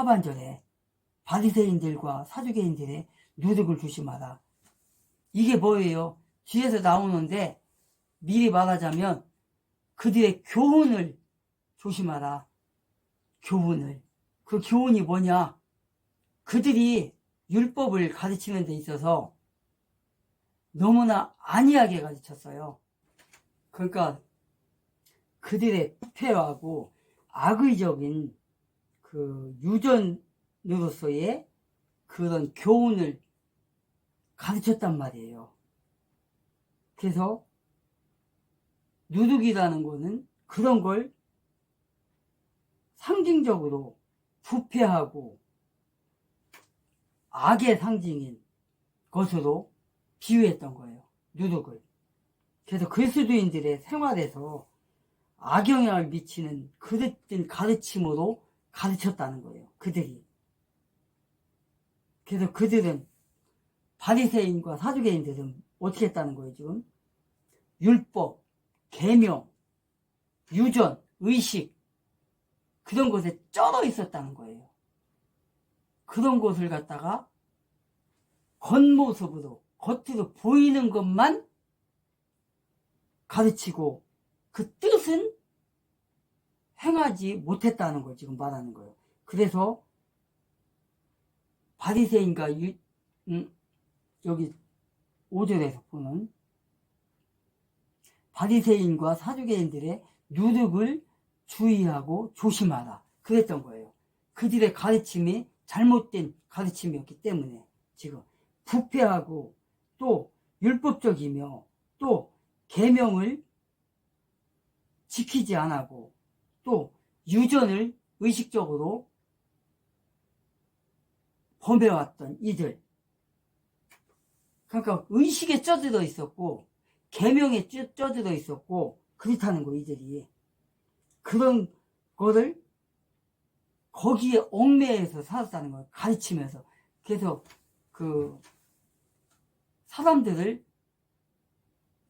6절 하반절에 바리새인들과 사두개인들의 누룩을 조심하라. 이게 뭐예요? 뒤에서 나오는데 미리 말하자면 그들의 교훈을 조심하라. 교훈을. 그 교훈이 뭐냐? 그들이 율법을 가르치는 데 있어서 너무나 안이하게 가르쳤어요. 그러니까 그들의 부패하고 악의적인 그 유전으로서의 그런 교훈을 가르쳤단 말이에요. 그래서 누룩이라는 거는 그런 걸 상징적으로 부패하고 악의 상징인 것으로 비유했던 거예요. 누룩을. 그래서 그리스도인들의 생활에서 악영향을 미치는 그릇된 가르침으로 가르쳤다는 거예요. 그들이. 그래서 그들은 바리새인과 사두개인들은 어떻게 했다는 거예요, 지금? 율법, 계명, 유전, 의식 그런 것에 쩔어 있었다는 거예요. 그런 것을 갖다가 겉모습으로 겉으로 보이는 것만 가르치고 그 뜻은 행하지 못했다는 걸 지금 말하는 거예요. 그래서 바리새인과 유, 음, 여기 5절에서 보는 바리새인과 사두개인들의 누룩을 주의하고 조심하라. 그랬던 거예요. 그들의 가르침이 잘못된 가르침이었기 때문에 지금 부패하고 또 율법적이며 또 계명을 지키지 않고 또 유전을 의식적으로 범해왔던 이들. 그러니까 의식에 쪄들어 있었고 계명에 쪄- 쪄들어 있었고 그렇다는 거 이들이. 그런 거를 거기에 얽매여서 살았다는 걸 가르치면서. 그래서 그 사람들을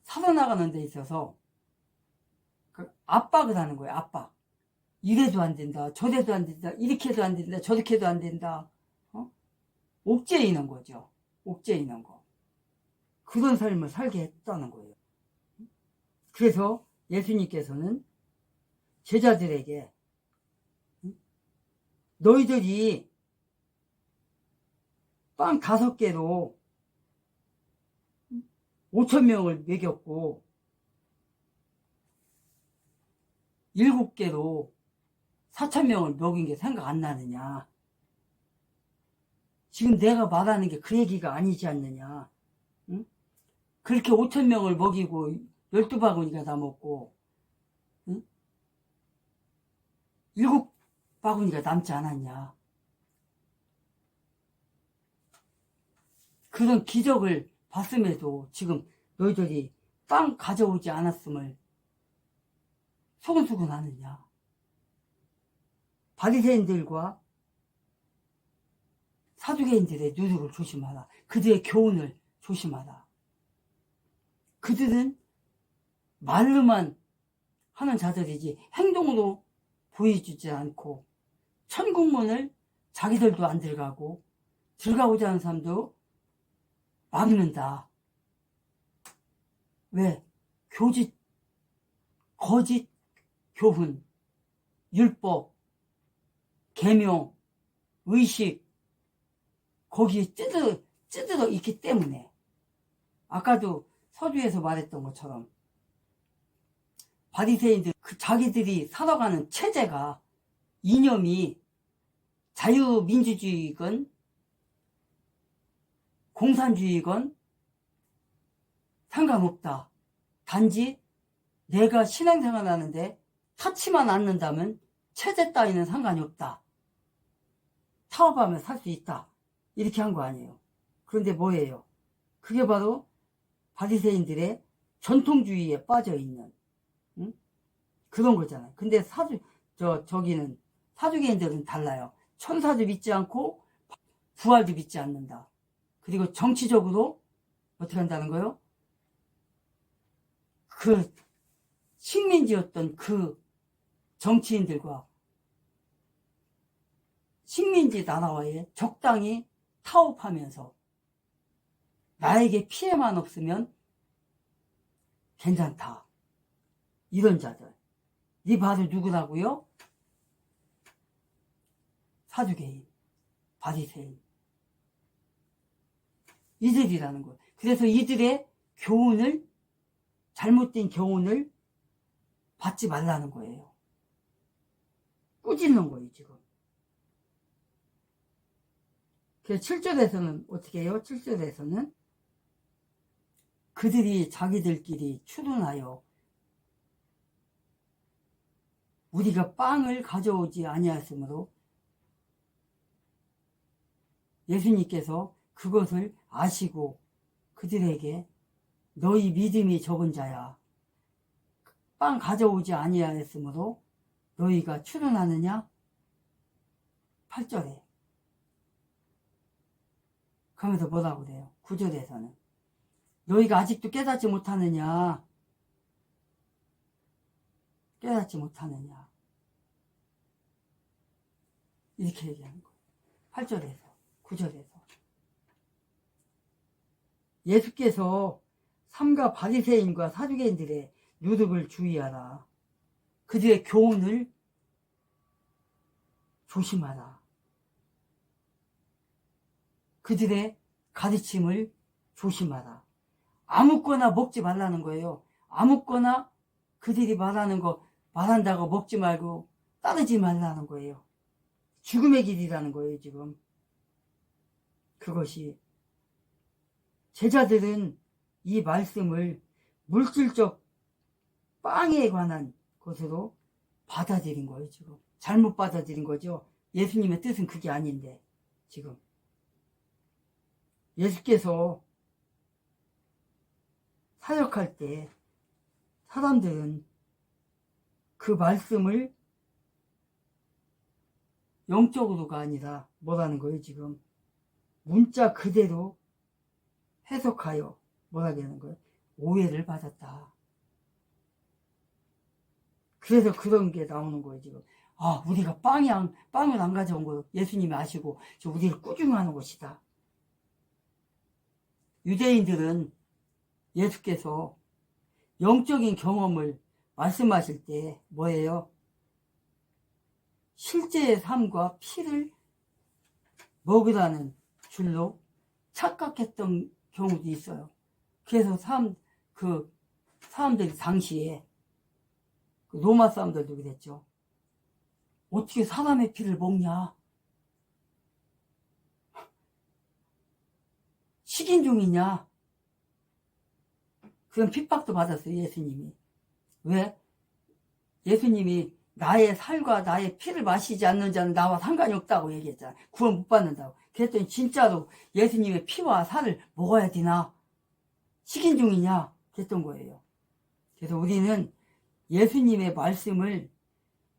살아나가는 데 있어서 그 압박을 하는 거예요 압박 이래도 안 된다. 저래도 안 된다. 이렇게 해도 안 된다. 저렇게 해도 안 된다. 어? 옥죄이는 거죠. 옥죄이는 거. 그런 삶을 살게 했다는 거예요. 그래서 예수님께서는 제자들에게 응? 너희들이 빵 다섯 개로 오천 명을 먹였고 일곱 개로 사천 명을 먹인 게 생각 안 나느냐? 지금 내가 말하는 게 그 얘기가 아니지 않느냐? 응? 그렇게 오천 명을 먹이고 열두 바구니가 다 먹고 응? 일곱 바구니가 남지 않았냐? 그런 기적을 봤음에도 지금 너희들이 빵 가져오지 않았음을 소근소근 하느냐. 바리새인들과 사두개인들의 누룩을 조심하라. 그들의 교훈을 조심하라. 그들은 말로만 하는 자들이지 행동으로 보여주지 않고 천국문을 자기들도 안 들어가고 들어가고자 하는 사람도 막는다. 왜? 교직, 거짓, 교훈, 율법, 계명, 의식, 거기에 찌들어, 찌들어 있기 때문에. 아까도 서두에서 말했던 것처럼, 바리새인들, 그 자기들이 살아가는 체제가, 이념이 자유민주주의건, 공산주의건, 상관없다. 단지 내가 신앙생활 하는데 타치만 않는다면 체제 따위는 상관이 없다. 사업하면 살 수 있다. 이렇게 한 거 아니에요. 그런데 뭐예요? 그게 바로 바리새인들의 전통주의에 빠져 있는 응? 그런 거잖아요. 근데 사주 저 저기는 사주개인들은 달라요. 천사도 믿지 않고 부활도 믿지 않는다. 그리고 정치적으로 어떻게 한다는 거요? 그 식민지였던 그 정치인들과 식민지 나라와의 적당히 타협하면서 나에게 피해만 없으면 괜찮다. 이런 자들. 이 바로 누구라고요? 사두개인, 바리새인. 이들이라는 거예요. 그래서 이들의 교훈을 잘못된 교훈을 받지 말라는 거예요. 꾸짖는 거예요, 지금. 그래서 7절에서는 어떻게 해요? 7절에서는 그들이 자기들끼리 추론하여 우리가 빵을 가져오지 아니하였으므로 예수님께서 그것을 아시고 그들에게 너희 믿음이 적은 자야 빵 가져오지 아니하였으므로 너희가 추론하느냐? 8절에 그러면서 뭐라고 그래요? 9절에서는 너희가 아직도 깨닫지 못하느냐? 깨닫지 못하느냐? 이렇게 얘기하는 거예요. 8절에서, 9절에서. 예수께서 삼가 바리새인과 사두개인들의 유득을 주의하라. 그들의 교훈을 조심하라. 그들의 가르침을 조심하라. 아무거나 먹지 말라는 거예요. 아무거나 그들이 말하는 거 말한다고 먹지 말고 따르지 말라는 거예요. 죽음의 길이라는 거예요, 지금. 그것이. 제자들은 이 말씀을 물질적 빵에 관한 것으로 받아들인 거예요, 지금. 잘못 받아들인 거죠. 예수님의 뜻은 그게 아닌데, 지금. 예수께서 사역할 때 사람들은 그 말씀을 영적으로가 아니라 뭐라는 거예요, 지금? 문자 그대로 해석하여 뭐라고 하는 거예요? 오해를 받았다. 그래서 그런 게 나오는 거예요, 지금. 아, 우리가 빵이 안, 빵을 안 가져온 거 예수님이 아시고, 저 우리를 꾸중하는 것이다. 유대인들은 예수께서 영적인 경험을 말씀하실 때 뭐예요? 실제의 삶과 피를 먹으라는 줄로 착각했던 경우도 있어요. 그래서 사람, 그, 사람들이 당시에, 그 로마 사람들도 그랬죠. 어떻게 사람의 피를 먹냐? 식인종이냐? 그런 핍박도 받았어요, 예수님이. 왜? 예수님이 나의 살과 나의 피를 마시지 않는 자는 나와 상관이 없다고 얘기했잖아. 구원 못 받는다고. 그랬더니 진짜로 예수님의 피와 살을 먹어야 되나? 식인종이냐? 그랬던 거예요. 그래서 우리는 예수님의 말씀을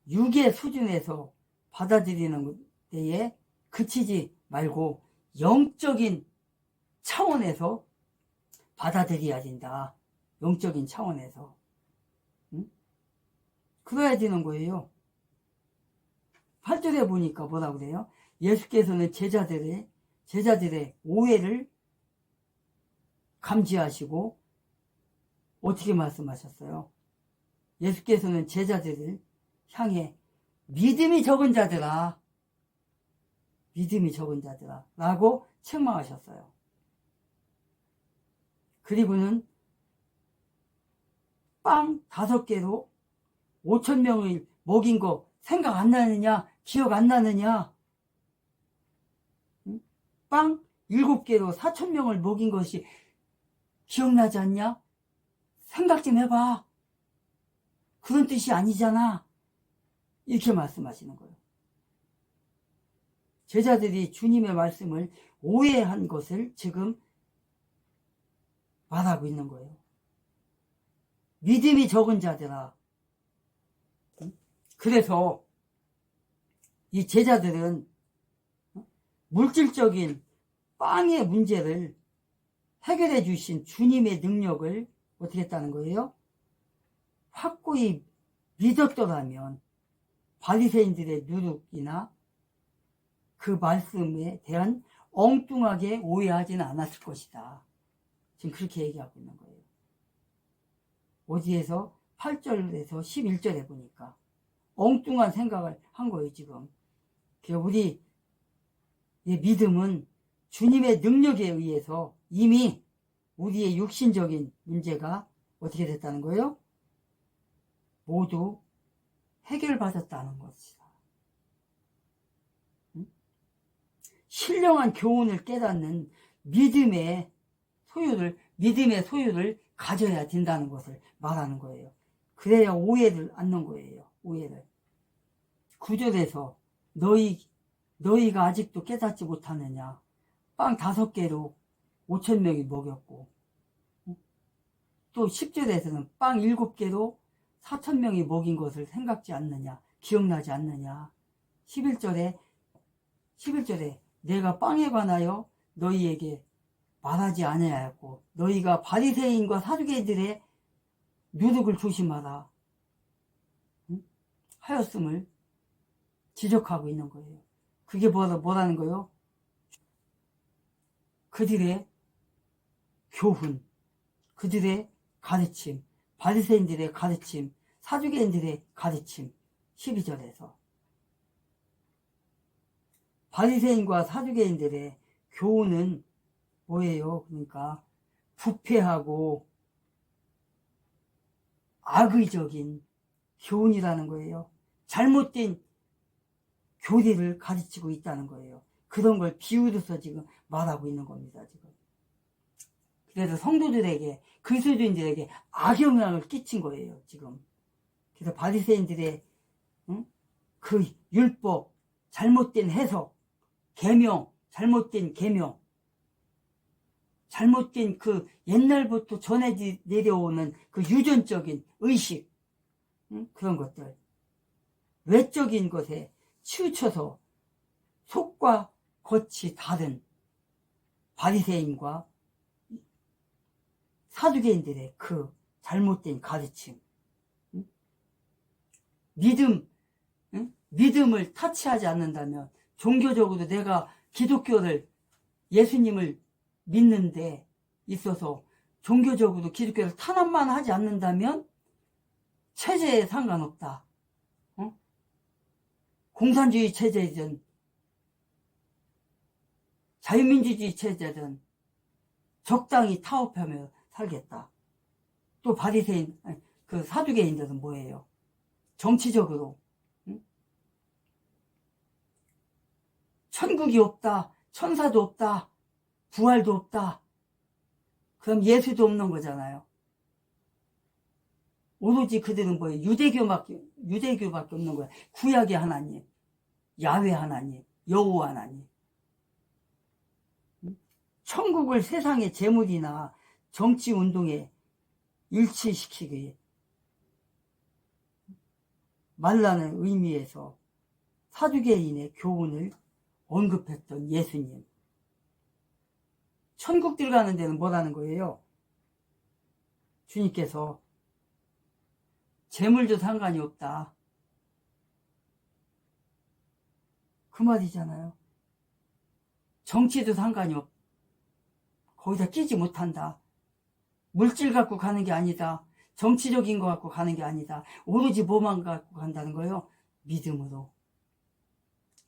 육의 수준에서 받아들이는 데에 그치지 말고 영적인 차원에서 받아들여야 된다. 영적인 차원에서. 응? 그래야 되는 거예요. 8절에 보니까 뭐라 그래요? 예수께서는 제자들의, 제자들의 오해를 감지하시고 어떻게 말씀하셨어요? 예수께서는 제자들을 향해 믿음이 적은 자들아, 믿음이 적은 자들아, 라고 책망하셨어요. 그리고는 빵 다섯 개로 5천 명을 먹인 거 생각 안 나느냐? 기억 안 나느냐? 빵 일곱 개로 4천 명을 먹인 것이 기억나지 않냐? 생각 좀 해봐. 그런 뜻이 아니잖아. 이렇게 말씀하시는 거예요. 제자들이 주님의 말씀을 오해한 것을 지금 말하고 있는 거예요. 믿음이 적은 자들아. 그래서 이 제자들은 물질적인 빵의 문제를 해결해 주신 주님의 능력을 어떻게 했다는 거예요? 확고히 믿었더라면 바리새인들의 누룩이나 그 말씀에 대한 엉뚱하게 오해하지는 않았을 것이다. 지금 그렇게 얘기하고 있는 거예요. 어디에서 8절에서 11절에 보니까 엉뚱한 생각을 한 거예요, 지금. 그 우리 믿음은 주님의 능력에 의해서 이미 우리의 육신적인 문제가 어떻게 됐다는 거예요? 모두 해결받았다는 것이다. 응? 신령한 교훈을 깨닫는 믿음의 소유를, 믿음의 소유를 가져야 된다는 것을 말하는 거예요. 그래야 오해를 않는 거예요. 오해를. 구절에서 너희, 너희가 아직도 깨닫지 못하느냐. 빵 다섯 개로 오천 명이 먹였고, 또 10절에서는 빵 일곱 개로 사천 명이 먹인 것을 생각지 않느냐, 기억나지 않느냐. 11절에, 11절에 내가 빵에 관하여 너희에게 말하지 아니하였고 너희가 바리새인과 사두개들의 누룩을 조심하라 응? 하였음을 지적하고 있는 거예요. 그게 뭐라, 뭐라는 거예요? 그들의 교훈, 그들의 가르침, 바리새인들의 가르침, 사두개인들의 가르침 12절에서 바리새인과 사두개인들의 교훈은 뭐예요? 그러니까 부패하고 악의적인 교훈이라는 거예요. 잘못된 교리를 가르치고 있다는 거예요. 그런 걸 비유로서 지금 말하고 있는 겁니다. 지금. 그래서 성도들에게 그리스도인들에게 악영향을 끼친 거예요. 지금. 그래서 바리새인들의 응? 그 율법 잘못된 해석, 계명, 잘못된 계명 잘못된 그 옛날부터 전해 내려오는 그 유전적인 의식 응? 그런 것들 외적인 것에 치우쳐서 속과 겉이 다른 바리새인과 사두개인들의 그 잘못된 가르침 응? 믿음 응? 믿음을 타치하지 않는다면 종교적으로 내가 기독교를 예수님을 믿는데 있어서 종교적으로 기독교를 탄압만 하지 않는다면 체제에 상관없다. 어? 공산주의 체제든 자유민주주의 체제든 적당히 타협하며 살겠다. 또 바리새인 그 사두개인들은 뭐예요? 정치적으로 응? 천국이 없다, 천사도 없다, 부활도 없다. 그럼 예수도 없는 거잖아요. 오로지 그들은 뭐예요? 유대교밖에, 유대교밖에 없는 거야. 구약의 하나님, 야훼 하나님, 여호 하나님. 천국을 세상의 재물이나 정치 운동에 일치시키기 말라는 의미에서 사두개인의 교훈을 언급했던 예수님. 천국 들어가는 데는 뭐라는 거예요? 주님께서 재물도 상관이 없다. 그 말이잖아요. 정치도 상관이 없. 거기다 끼지 못한다. 물질 갖고 가는 게 아니다. 정치적인 거 갖고 가는 게 아니다. 오로지 뭐만 갖고 간다는 거예요? 믿음으로.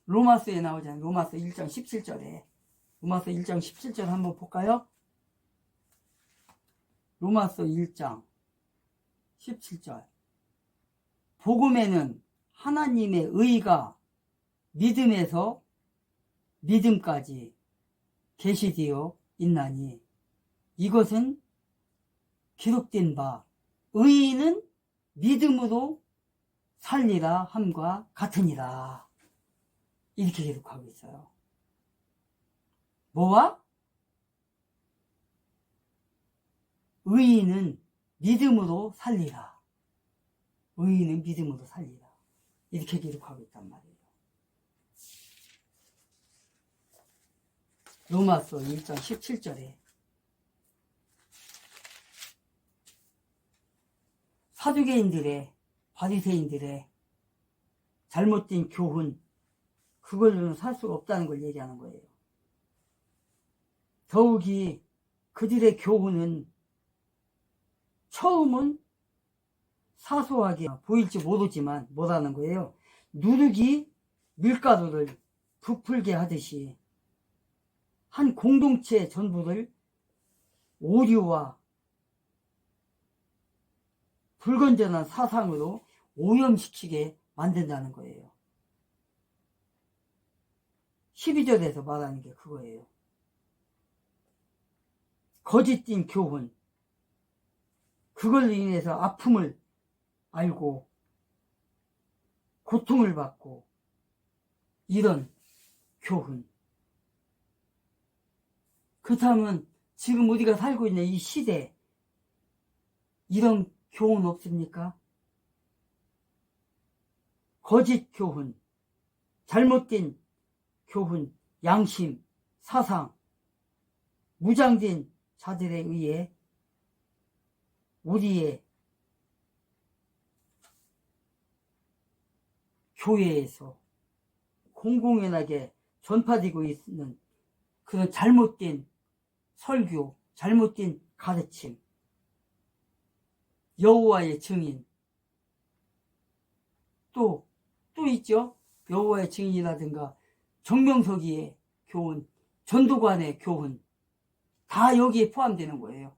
로마서에 나오잖아요. 로마서 1장 17절에. 로마서 1장 17절 한번 볼까요? 로마서 1장 17절. 복음에는 하나님의 의가 믿음에서 믿음까지 계시되어 있나니 이것은 기록된 바 의인은 믿음으로 살리라 함과 같으니라 이렇게 기록하고 있어요. 뭐와? 의인은 믿음으로 살리라. 의인은 믿음으로 살리라. 이렇게 기록하고 있단 말이에요. 로마서 1장 17절에 사두개인들의 바리새인들의 잘못된 교훈 그걸로는 살 수가 없다는 걸 얘기하는 거예요. 더욱이 그들의 교훈은 처음은 사소하게 보일지 모르지만 뭐라는 거예요. 누룩이 밀가루를 부풀게 하듯이 한 공동체 전부를 오류와 불건전한 사상으로 오염시키게 만든다는 거예요. 12절에서 말하는 게 그거예요. 거짓된 교훈. 그걸로 인해서 아픔을 알고 고통을 받고 이런 교훈. 그렇다면 지금 우리가 살고 있는 이 시대 이런 교훈 없습니까? 거짓 교훈, 잘못된 교훈, 양심, 사상, 무장된 자들에 의해 우리의 교회에서 공공연하게 전파되고 있는 그런 잘못된 설교, 잘못된 가르침, 여호와의 증인, 또, 또 있죠? 여호와의 증인이라든가 정명석이의 교훈, 전도관의 교훈, 다 여기에 포함되는 거예요.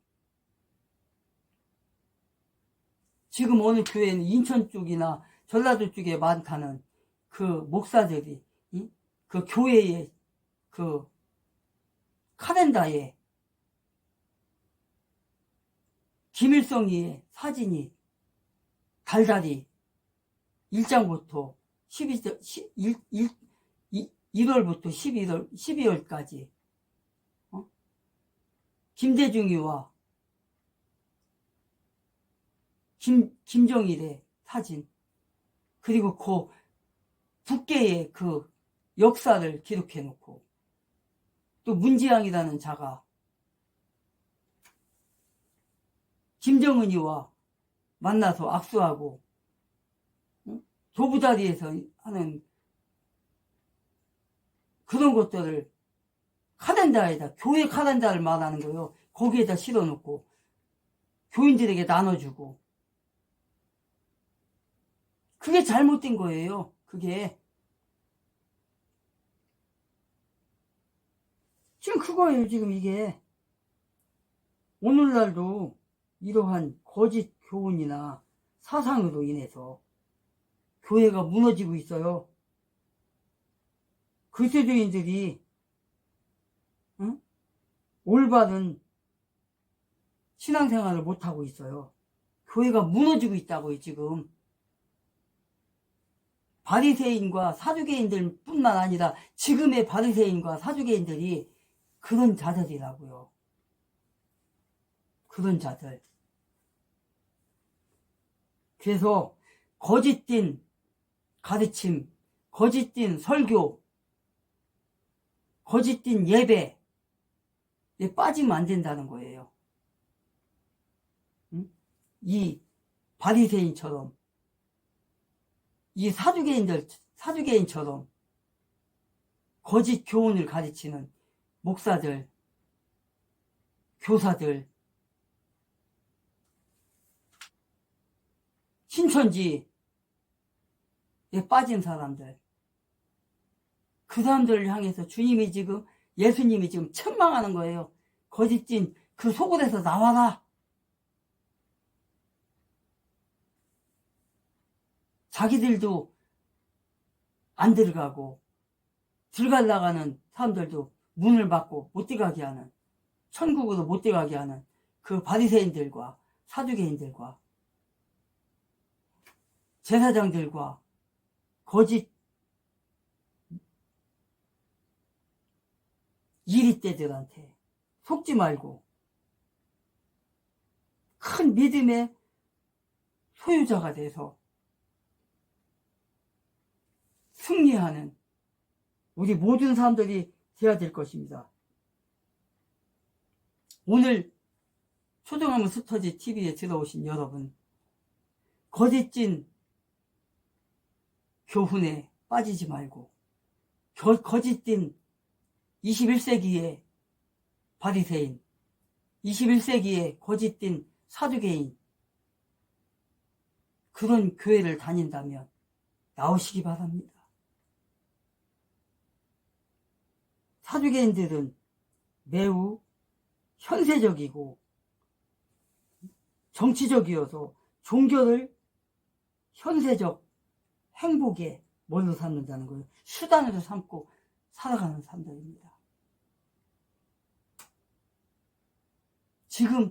지금 어느 교회는 인천 쪽이나 전라도 쪽에 많다는 그 목사들이 이? 그 교회의 그 카렌다에 김일성이의 사진이 달달이 1장부터 12절, 1, 1, 1월부터 12월, 12월까지, 어? 김대중이와 김, 김정일의 사진, 그리고 그 북계의 그 역사를 기록해 놓고, 또 문지양이라는 자가 김정은이와 만나서 악수하고, 도부다리에서 하는 그런 것들을 카렌다에다 교회 카렌다를 말하는 거예요. 거기에다 실어놓고 교인들에게 나눠주고 그게 잘못된 거예요. 그게 지금 그거예요. 지금 이게 오늘날도 이러한 거짓 교훈이나 사상으로 인해서 교회가 무너지고 있어요. 그리스도인들이 응? 올바른 신앙생활을 못하고 있어요. 교회가 무너지고 있다고요, 지금. 바리새인과 사두개인들 뿐만 아니라 지금의 바리새인과 사두개인들이 그런 자들이라고요. 그런 자들. 그래서 거짓된 가르침, 거짓된 설교, 거짓된 예배에 빠지면 안 된다는 거예요. 응? 이 바리새인처럼 이 사두개인들 사두개인처럼 거짓 교훈을 가르치는 목사들, 교사들, 신천지에 빠진 사람들, 그 사람들을 향해서 주님이 지금, 예수님이 지금 천망하는 거예요. 거짓진 그 속옷에서 나와라. 자기들도 안 들어가고, 들어가려가는 사람들도 문을 막고 못 들어가게 하는, 천국으로 못 들어가게 하는 그 바리새인들과 사두개인들과 제사장들과 거짓 이리떼들한테 속지 말고 큰 믿음의 소유자가 돼서 승리하는 우리 모든 사람들이 되어야 될 것입니다. 오늘 초등학교 스터디 TV에 들어오신 여러분, 거짓진 교훈에 빠지지 말고 거, 거짓된 21세기의 바리새인, 21세기의 거짓된 사두개인 그런 교회를 다닌다면 나오시기 바랍니다. 사두개인들은 매우 현세적이고 정치적이어서 종교를 현세적 행복에 뭘로 삼는다는 거예요. 수단으로 삼고 살아가는 사람들입니다. 지금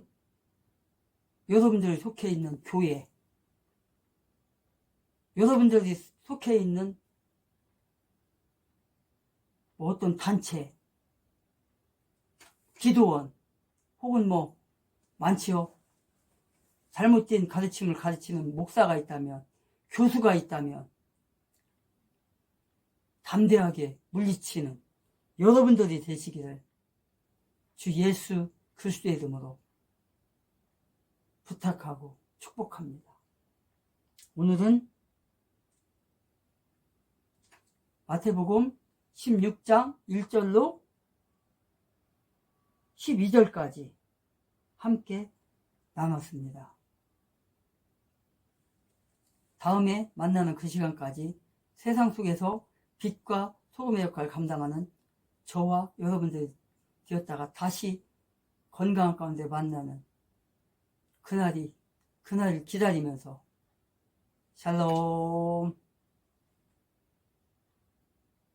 여러분들이 속해 있는 교회, 여러분들이 속해 있는 뭐 어떤 단체, 기도원, 혹은 뭐, 많지요. 잘못된 가르침을 가르치는 목사가 있다면, 교수가 있다면, 담대하게 물리치는 여러분들이 되시기를 주 예수 그리스도의 이름으로 부탁하고 축복합니다. 오늘은 마태복음 16장 1절로 12절까지 함께 나눴습니다. 다음에 만나는 그 시간까지 세상 속에서 빛과 소금의 역할을 감당하는 저와 여러분들이 되었다가 다시 건강한 가운데 만나는 그날이, 그날을 기다리면서 샬롬.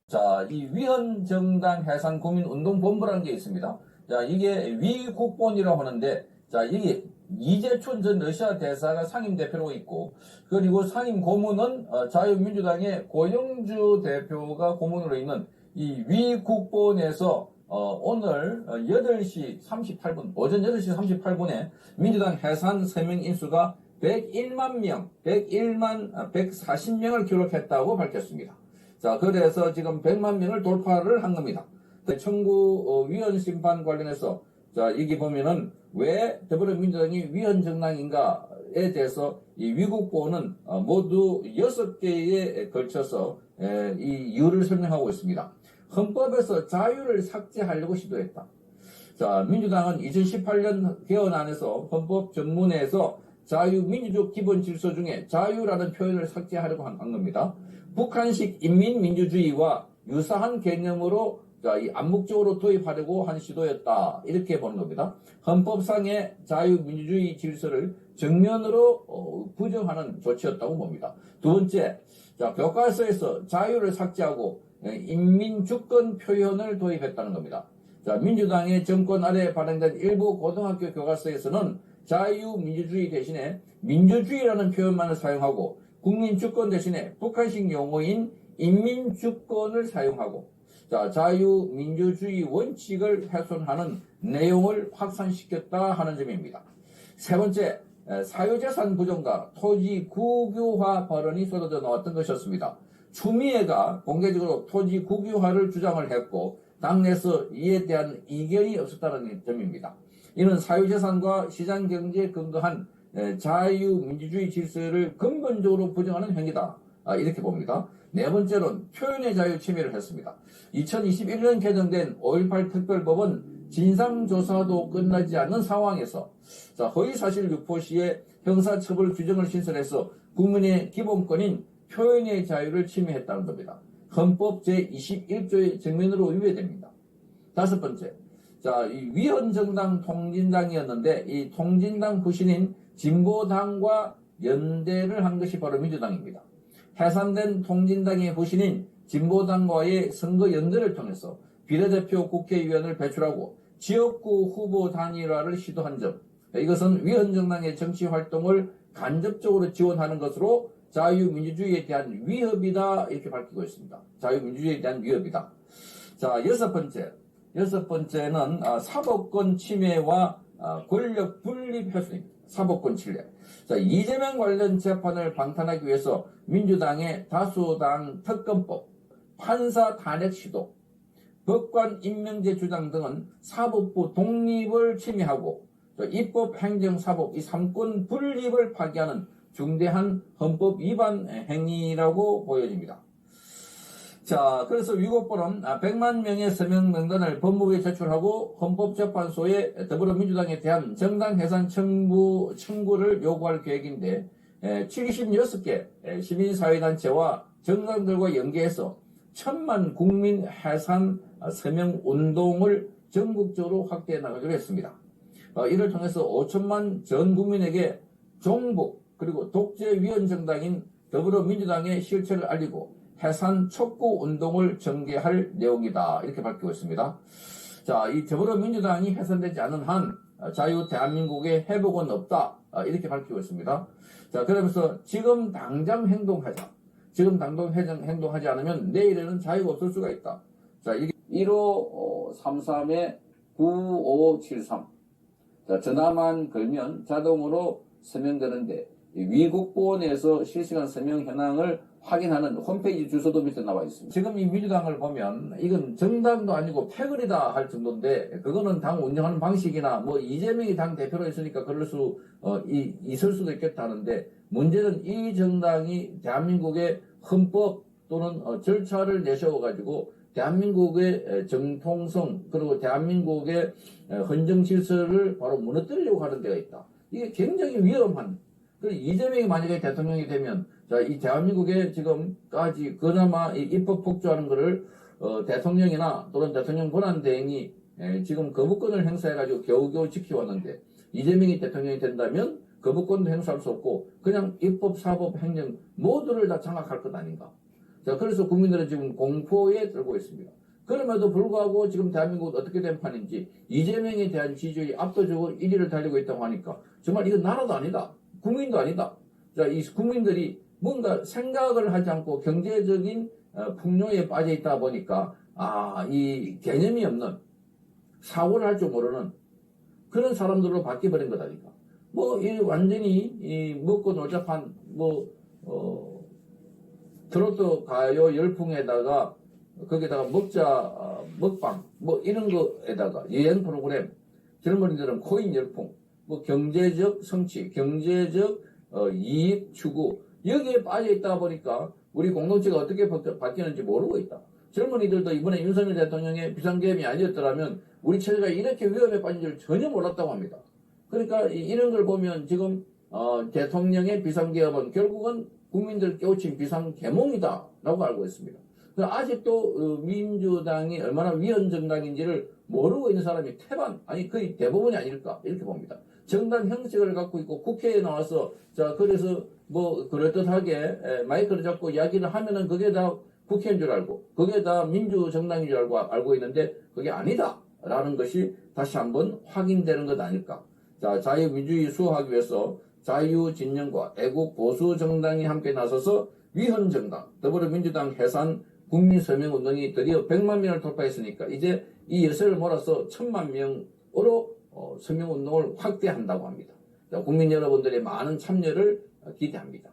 자, 이 위헌정당 해산국민운동본부라는 게 있습니다. 자, 이게 위국본이라고 하는데, 자, 이게 이재춘 전 러시아 대사가 상임 대표로 있고, 그리고 상임 고문은 어, 자유민주당의 고영주 대표가 고문으로 있는 이 위국본에서 어, 오늘 어, 8시 38분, 오전 8시 38분에 민주당 해산 서명 인수가 101만 명, 101만 140명을 기록했다고 밝혔습니다. 자, 그래서 지금 100만 명을 돌파를 한 겁니다. 그 청구 어, 위헌 심판 관련해서 자, 여기 보면은 왜 더불어민주당이 위헌 정당인가에 대해서 이 위국보는 어, 모두 6개에 걸쳐서 에, 이 이유를 설명하고 있습니다. 헌법에서 자유를 삭제하려고 시도했다. 자, 민주당은 2018년 개헌안에서 헌법 전문에서 자유민주적 기본 질서 중에 자유라는 표현을 삭제하려고 한, 한 겁니다. 북한식 인민민주주의와 유사한 개념으로 자, 이 암묵적으로 도입하려고 한 시도였다. 이렇게 보는 겁니다. 헌법상의 자유민주주의 질서를 정면으로 어, 부정하는 조치였다고 봅니다. 두 번째, 자, 교과서에서 자유를 삭제하고 예, 인민주권 표현을 도입했다는 겁니다. 자, 민주당의 정권 아래 발행된 일부 고등학교 교과서에서는 자유민주주의 대신에 민주주의라는 표현만을 사용하고 국민주권 대신에 북한식 용어인 인민주권을 사용하고 자, 자유민주주의 원칙을 훼손하는 내용을 확산시켰다 하는 점입니다. 세 번째, 에, 사유재산 부정과 토지 국유화 발언이 쏟아져 나왔던 것이었습니다. 추미애가 공개적으로 토지 국유화를 주장을 했고 당내에서 이에 대한 이견이 없었다는 점입니다. 이는 사유재산과 시장경제에 근거한 에, 자유민주주의 질서를 근본적으로 부정하는 행위다. 아, 이렇게 봅니다. 네 번째로는 표현의 자유 침해를 했습니다. 2021년 개정된 5.18 특별법은 진상조사도 끝나지 않는 상황에서 자, 허위사실 유포 시에 형사처벌 규정을 신설해서 국민의 기본권인 표현의 자유를 침해했다는 겁니다. 헌법 제21조의 정면으로 위배됩니다. 다섯 번째, 자, 이 위헌정당 통진당이었는데 이 통진당 부신인 진보당과 연대를 한 것이 바로 민주당입니다. 해산된 통진당의 후신인 진보당과의 선거 연대를 통해서 비례대표 국회의원을 배출하고 지역구 후보 단일화를 시도한 점 이것은 위헌정당의 정치 활동을 간접적으로 지원하는 것으로 자유민주주의에 대한 위협이다 이렇게 밝히고 있습니다. 자유민주주의에 대한 위협이다. 자 여섯 번째 여섯 번째는 아, 사법권 침해와 아, 권력 분립 훼손입니다. 사법권 침해. 자, 이재명 관련 재판을 방탄하기 위해서 민주당의 다수당 특검법, 판사 탄핵 시도, 법관 임명제 주장 등은 사법부 독립을 침해하고 입법, 행정, 사법 이 삼권 분립을 파기하는 중대한 헌법 위반 행위라고 보여집니다. 자, 그래서 위고법은 100만 명의 서명 명단을 법무부에 제출하고 헌법재판소에 더불어민주당에 대한 정당 해산 청구, 청구를 요구할 계획인데, 76개 시민사회단체와 정당들과 연계해서 천만 국민 해산 서명 운동을 전국적으로 확대해 나가기로 했습니다. 어, 이를 통해서 5천만 전 국민에게 종북 그리고 독재 위원 정당인 더불어민주당의 실체를 알리고 해산 촉구 운동을 전개할 내용이다 이렇게 밝히고 있습니다. 자, 이 더불어민주당이 해산되지 않은 한 자유 대한민국의 회복은 없다 아, 이렇게 밝히고 있습니다. 자, 그러면서 지금 당장 행동하자. 지금 당장 행동하지 않으면 내일에는 자유가 없을 수가 있다. 자, 이게 1533에 9573. 자, 전화만 걸면 자동으로 서명되는데 이 위국보원에서 실시간 서명 현황을 확인하는 홈페이지 주소도 밑에 나와 있습니다. 지금 이 민주당을 보면 이건 정당도 아니고 패거리다 할 정도인데 그거는 당 운영하는 방식이나 뭐 이재명이 당 대표로 있으니까 그럴 수 어, 이, 있을 수도 있겠다는데 문제는 이 정당이 대한민국의 헌법 또는 어, 절차를 내세워 가지고 대한민국의 에, 정통성 그리고 대한민국의 에, 헌정 질서를 바로 무너뜨리려고 하는 데가 있다. 이게 굉장히 위험한. 그리고 이재명이 만약에 대통령이 되면 자, 이 대한민국에 지금까지 그나마 이 입법 폭주하는 거를 어, 대통령이나 또는 대통령 권한대행이 에, 지금 거부권을 행사해가지고 겨우겨우 지켜왔는데 이재명이 대통령이 된다면 거부권도 행사할 수 없고 그냥 입법, 사법, 행정 모두를 다 장악할 것 아닌가. 자, 그래서 국민들은 지금 공포에 들고 있습니다. 그럼에도 불구하고 지금 대한민국은 어떻게 된 판인지 이재명에 대한 지지율이 압도적으로 1위를 달리고 있다고 하니까 정말 이건 나라도 아니다. 국민도 아니다. 자, 이 국민들이 뭔가 생각을 하지 않고 경제적인 어, 풍요에 빠져 있다 보니까 아, 이 개념이 없는 사고를 할 줄 모르는 그런 사람들로 바뀌어버린 거다니까. 뭐, 이 완전히, 이, 먹고 놀자판, 뭐, 어, 트로트 가요 열풍에다가, 거기다가 먹자, 어, 먹방, 뭐, 이런 거에다가, 여행 프로그램, 젊은이들은 코인 열풍, 뭐, 경제적 성취, 경제적, 어, 이익 추구, 여기에 빠져 있다 보니까, 우리 공동체가 어떻게 바- 바뀌는지 모르고 있다. 젊은이들도 이번에 윤석열 대통령의 비상계엄이 아니었더라면, 우리 체제가 이렇게 위험에 빠진 줄 전혀 몰랐다고 합니다. 그러니까 이- 이런 걸 보면 지금 어, 대통령의 비상계엄은 결국은 국민들 깨우친 비상계몽이다라고 알고 있습니다. 아직도 어, 민주당이 얼마나 위헌 정당인지를 모르고 있는 사람이 태반 아니 거의 대부분이 아닐까 이렇게 봅니다. 정당 형식을 갖고 있고 국회에 나와서 자 그래서 뭐 그럴듯하게 에, 마이크를 잡고 이야기를 하면은 그게 다 국회인 줄 알고 그게 다 민주정당인 줄 알고 알고 있는데 그게 아니다라는 것이 다시 한번 확인되는 것 아닐까. 자, 자유민주주의 수호하기 위해서 자유진영과 애국 보수 정당이 함께 나서서 위헌 정당, 더불어민주당 해산 국민서명운동이 드디어 100만 명을 돌파했으니까 이제 이 열세를 몰아서 1000만 명으로 어, 서명운동을 확대한다고 합니다. 자, 국민 여러분들의 많은 참여를 어, 기대합니다.